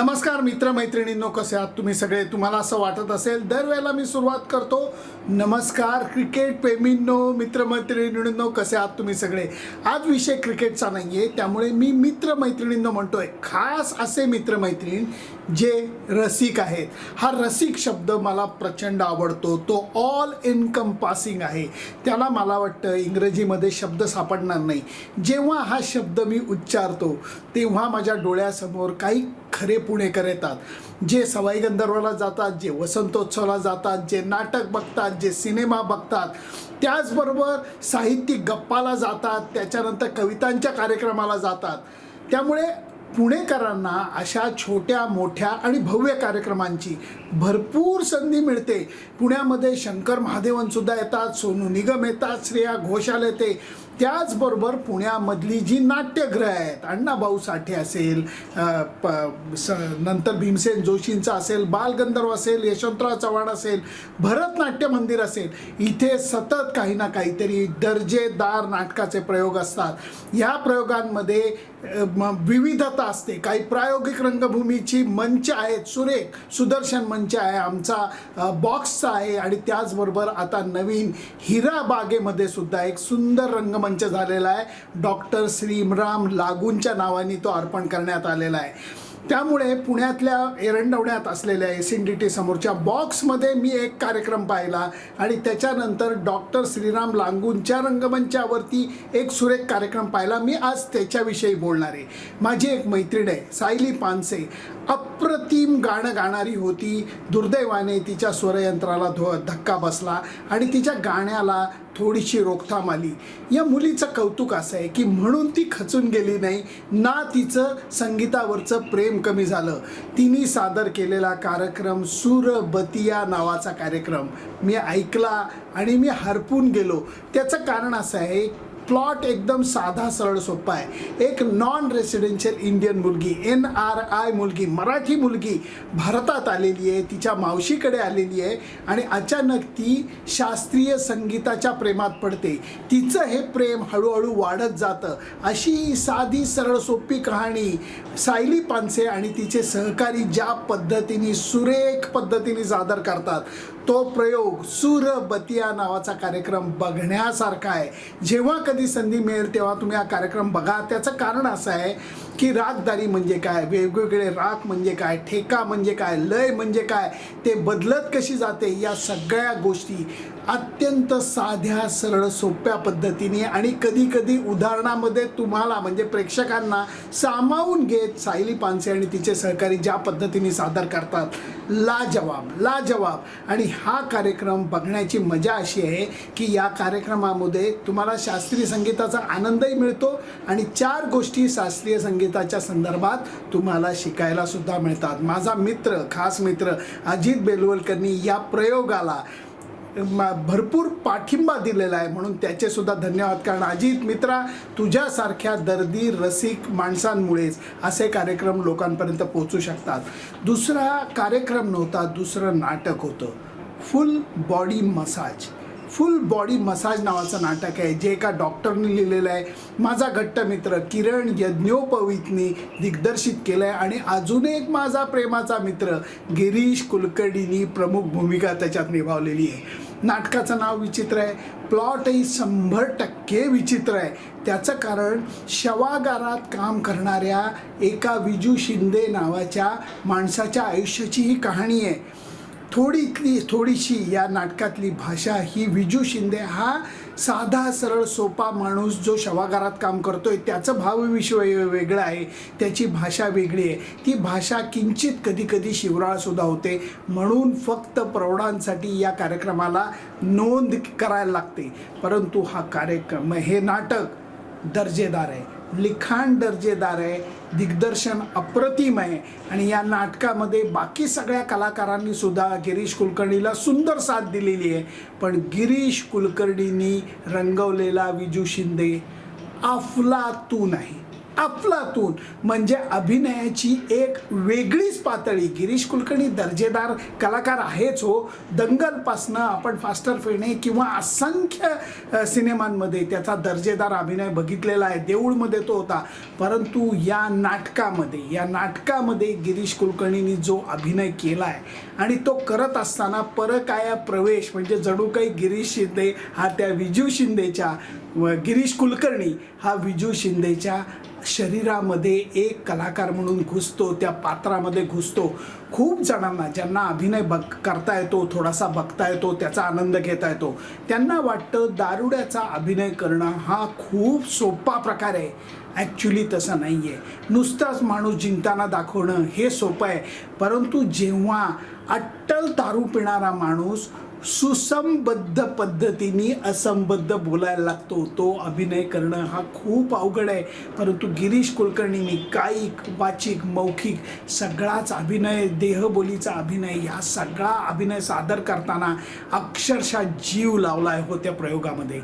नमस्कार मित्र मैत्रिणींनो कसे आहात तुम्ही सगळे? तुम्हाला असं वाटत असेल दरवेळेला मी सुरुवात करतो. नमस्कार क्रिकेट प्रेमींनो मित्रमैत्रिणींनो कसे आहात तुम्ही सगळे? आज विषय क्रिकेटचा नाही आहे त्यामुळे मी मित्रमैत्रिणींनो म्हणतोय खास असे मित्रमैत्रीण जे रसिक आहेत. हा रसिक शब्द मला प्रचंड आवडतो तो ऑल इनकम्पासिंग आहे. त्याला मला वाटतं इंग्रजीमध्ये शब्द सापडणार नाही. जेव्हा हा शब्द मी उच्चारतो तेव्हा माझ्या डोळ्यासमोर काही खरे पुणेकर येतात. जे सवाई गंधर्वाला जातात जे वसंतोत्सवाला जातात जे नाटक बघतात जे सिनेमा बघतात त्याचबरोबर साहित्यिक गप्पाला जातात त्याच्यानंतर कवितांच्या कार्यक्रमाला जातात. त्यामुळे पुणेकरांना अशा छोट्या मोठ्या आणि भव्य कार्यक्रमांची भरपूर संधी मिळते. पुण्यामध्ये शंकर महादेवनसुद्धा येतात सोनू निगम येतात श्रेया घोषाल येते. त्याचबरोबर पुण्यामधली जी नाट्यगृह आहेत अण्णाभाऊ साठे असेल प स नंतर भीमसेन जोशींचं असेल बालगंधर्व असेल यशवंतराव चव्हाण असेल भरतनाट्य मंदिर असेल इथे सतत काही ना काहीतरी दर्जेदार नाटकाचे प्रयोग असतात. ह्या प्रयोगांमध्ये विविधता असते. काही प्रायोगिक रंगभूमीची मंच आहेत सुरेख सुदर्शन मंच आहे आमचा बॉक्सचा आहे आणि त्याचबरोबर आता नवीन हिरा बागेमध्ये सुद्धा एक सुंदर रंगमंच झालेला आहे. डॉक्टर श्रीमराम लागूंच्या नावाने तो अर्पण करण्यात आलेला आहे. त्यामुळे पुण्यातल्या एरंडवण्यात असलेल्या एस एन डी टी समोरच्या बॉक्समध्ये मी एक कार्यक्रम पाहिला आणि त्याच्यानंतर डॉक्टर श्रीराम लांगूंच्या रंगमंचावरती एक सुरेख कार्यक्रम पाहिला. मी आज त्याच्याविषयी बोलणार आहे. माझी एक मैत्रीण आहे सायली पानसे. अप्रतिम गाणं गाणारी होती. दुर्दैवाने तिच्या स्वरयंत्राला धो धक्का बसला आणि तिच्या गाण्याला थोडीशी रोकथाम आली. या मुलीचं कौतुक असं आहे की म्हणून ती खचून गेली नाही ना तिचं संगीतावरचं प्रेम कमी झालं. तिने सादर केलेला कार्यक्रम सूरबतिया नावाचा कार्यक्रम. मी ऐकला आणि मी हरपून गेलो. त्याचं कारण असं आहे प्लॉट एकदम साधा सरळ सोपा आहे. एक नॉन रेसिडेन्शियल इंडियन मुलगी एन आर आय मुलगी मराठी मुलगी भारतात आलेली आहे तिच्या मावशीकडे आलेली आहे आणि अचानक ती शास्त्रीय संगीताच्या प्रेमात पडते. तिचं हे प्रेम हळूहळू वाढत जातं. अशी साधी सरळ सोपी कहाणी सायली पानसे आणि तिचे सहकारी ज्या पद्धतीने सुरेख पद्धतीने सादर करतात. तो प्रयोग सूरबतिया नावाचा कार्यक्रम बघण्यासारखा आहे. जेव्हा कधी संधी मिळेल तेव्हा तुम्ही हा कार्यक्रम बघा. त्याचं कारण असं आहे की रागदारी म्हणजे काय? वेगवेगळे राग म्हणजे काय? ठेका म्हणजे काय? लय म्हणजे काय? ते बदलत कशी जाते? या सगळ्या गोष्टी अत्यंत साध्या सरळ सोप्या पद्धतीने आणि कधी कधी उदाहरणामध्ये तुम्हाला म्हणजे प्रेक्षकांना सामावून घेत सायली पानसे आणि तिचे सहकारी ज्या पद्धतीने सादर करतात लाजवाब लाजवाब. आणि हा कार्यक्रम बघण्याची मजा अशी आहे की या कार्यक्रमामध्ये तुम्हाला शास्त्रीय संगीताचा आनंदही मिळतो आणि चार गोष्टी शास्त्रीय संगीताच्या संदर्भात तुम्हाला शिकायला सुद्धा मिळतात. माझा मित्र खास मित्र अजित बेलवलकरनी या प्रयोगाला भरपूर पाठिंबा दिलेला आहे. म्हणून त्याचेसुद्धा धन्यवाद. कारण अजित मित्रा तुझ्यासारख्या दर्दी रसिक माणसांमुळेच असे कार्यक्रम लोकांपर्यंत पोचू शकतात. दुसरा कार्यक्रम नव्हता दुसरं नाटक होतं. Full body massage full body massage नावाचं नाटक आहे जे एका डॉक्टरने लिहिलेलं आहे. माझा घट्ट मित्र किरण यज्ञोपवीतनी दिग्दर्शित केलं आहे आणि अजून एक माझा प्रेमाचा मित्र गिरीश कुलकर्णीनी प्रमुख भूमिका त्याच्यात निभावलेली आहे. नाटकाचं नाव विचित्र आहे. प्लॉटही शंभर टक्के विचित्र आहे. त्याचं कारण शवागारात काम करणाऱ्या एका विजू शिंदे नावाच्या माणसाच्या आयुष्याची ही कहाणी आहे. थोडीतली थोडीशी या नाटकातली भाषा ही विजू शिंदे हा साधा सरळ सोपा माणूस जो शवागारात काम करतोय त्याचं भावविश्व वेगळं आहे त्याची भाषा वेगळी आहे. ती भाषा किंचित कधी कधी शिवराळसुद्धा होते. म्हणून फक्त प्रौढांसाठी या कार्यक्रमाला नोंद करायला लागते. परंतु हा कार्यक्रम हे नाटक दर्जेदार आहे. लिखाण दर्जेदार आहे दिग्दर्शन अप्रतिम आहे आणि या नाटकामध्ये बाकी सगळ्या कलाकारांनी सुद्धा गिरीश कुलकर्णीला सुंदर साथ दिलेली आहे. पण गिरीश कुलकर्णींनी रंगवलेला विजू शिंदे अफलातून आहे. अफलातून. म्हणजे अभिनयाची एक वेगळीच पातळी. गिरीश कुलकर्णी दर्जेदार कलाकार आहेच हो. दंगलपासनं आपण फास्टर फेणे किंवा असंख्य सिनेमांमध्ये त्याचा दर्जेदार अभिनय बघितलेला आहे. देऊळमध्ये तो होता. परंतु या नाटकामध्ये या नाटकामध्ये गिरीश कुलकर्णींनी जो अभिनय केला आहे आणि तो करत असताना परकाया प्रवेश म्हणजे जणू काही गिरीश शिंदे हा त्या विजू शिंदेच्या गिरीश कुलकर्णी हा विजू शिंदेच्या शरीरामध्ये एक कलाकार म्हणून घुसतो त्या पात्रामध्ये घुसतो. खूप जणांना ज्यांना अभिनय बघ करता येतो थोडासा बघता येतो त्याचा आनंद घेता येतो त्यांना वाटतं दारुड्याचा अभिनय करणं हा खूप सोपा प्रकार आहे. ॲक्च्युली तसं नाही आहे नुसताच माणूस जिंकताना दाखवणं हे सोपं आहे. परंतु जेव्हा अट्टल दारू पिणारा माणूस सुसंबद्ध पद्धतीने असंबद्ध बोलायला लागतो तो अभिनय करणं हा खूप अवघड आहे. परंतु गिरीश कुलकर्णींनी कायिक वाचिक मौखिक सगळाच अभिनय देहबोलीचा अभिनय ह्या सगळा अभिनय सादर करताना अक्षरशः जीव लावला आहे हो त्या प्रयोगामध्ये.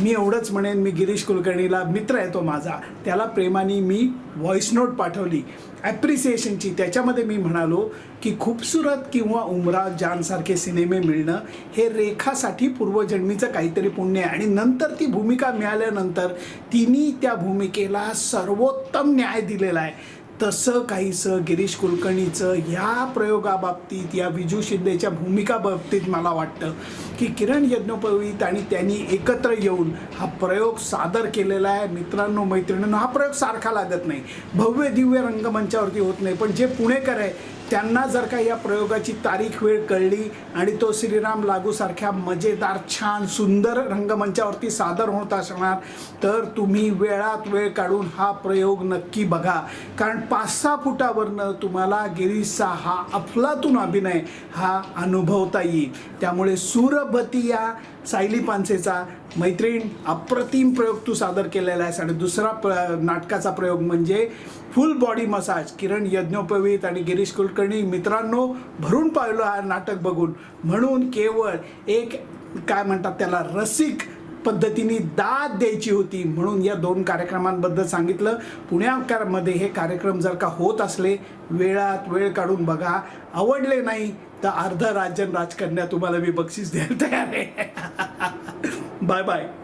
मी एवढंच म्हणेन मी गिरीश कुलकर्णीला मित्र आहे तो माझा. त्याला प्रेमाने मी व्हॉइस नोट पाठवली. ॲप्रिसिएशनची त्याच्यामध्ये मी म्हणालो की खूपसुरत किंवा उमरा जानसारखे सिनेमे मिळणं हे रेखासाठी पूर्वजन्मीचं काहीतरी पुण्य आहे. आणि नंतर ती भूमिका मिळाल्यानंतर तिने त्या भूमिकेला सर्वोत्तम न्याय दिलेला आहे. तसं काहीसं गिरीश कुलकर्णीचं ह्या प्रयोगाबाबतीत या विजू शिंदेच्या भूमिकाबाबतीत मला वाटतं की किरण यज्ञोपवीत आणि त्यांनी एकत्र येऊन हा प्रयोग सादर केलेला आहे. मित्रांनो मैत्रिणींनो हा प्रयोग सारखा लागत नाही. भव्य दिव्य रंगमंचावरती होत नाही. पण जे पुणेकर आहे त्यांना जर का या प्रयोगाची तारीख वेळ कळली आणि तो श्रीराम लागूसारख्या मजेदार छान सुंदर रंगमंचावरती सादर होत असणार तर तुम्ही वेळात वेळ काढून हा प्रयोग नक्की बघा. कारण पाच सहा फुटावरनं तुम्हाला गिरीशचा हा अफलातून अभिनय हा अनुभवता येईल. त्यामुळे सूरभती या सायली पानसेचा मैत्रीण अप्रतिम प्रयोग तू सादर केलेला आहेस. आणि दुसरा प्र नाटकाचा प्रयोग म्हणजे फुल बॉडी मसाज किरण यज्ञोपवीत आणि गिरीश कुलकर्णी मित्रांनो भरून पाहिलं हा नाटक बघून. म्हणून केवळ एक काय म्हणतात त्याला रसिक पद्धतीने दाद द्यायची होती. म्हणून या दोन कार्यक्रमांबद्दल सांगितलं. पुण्याकारमध्ये हे कार्यक्रम जर का होत असले वेळात वेळ काढून बघा. आवडले नाही तर अर्ध राजन राजकन्या तुम्हाला मी बक्षीस द्यायला तयार आहे. Bye bye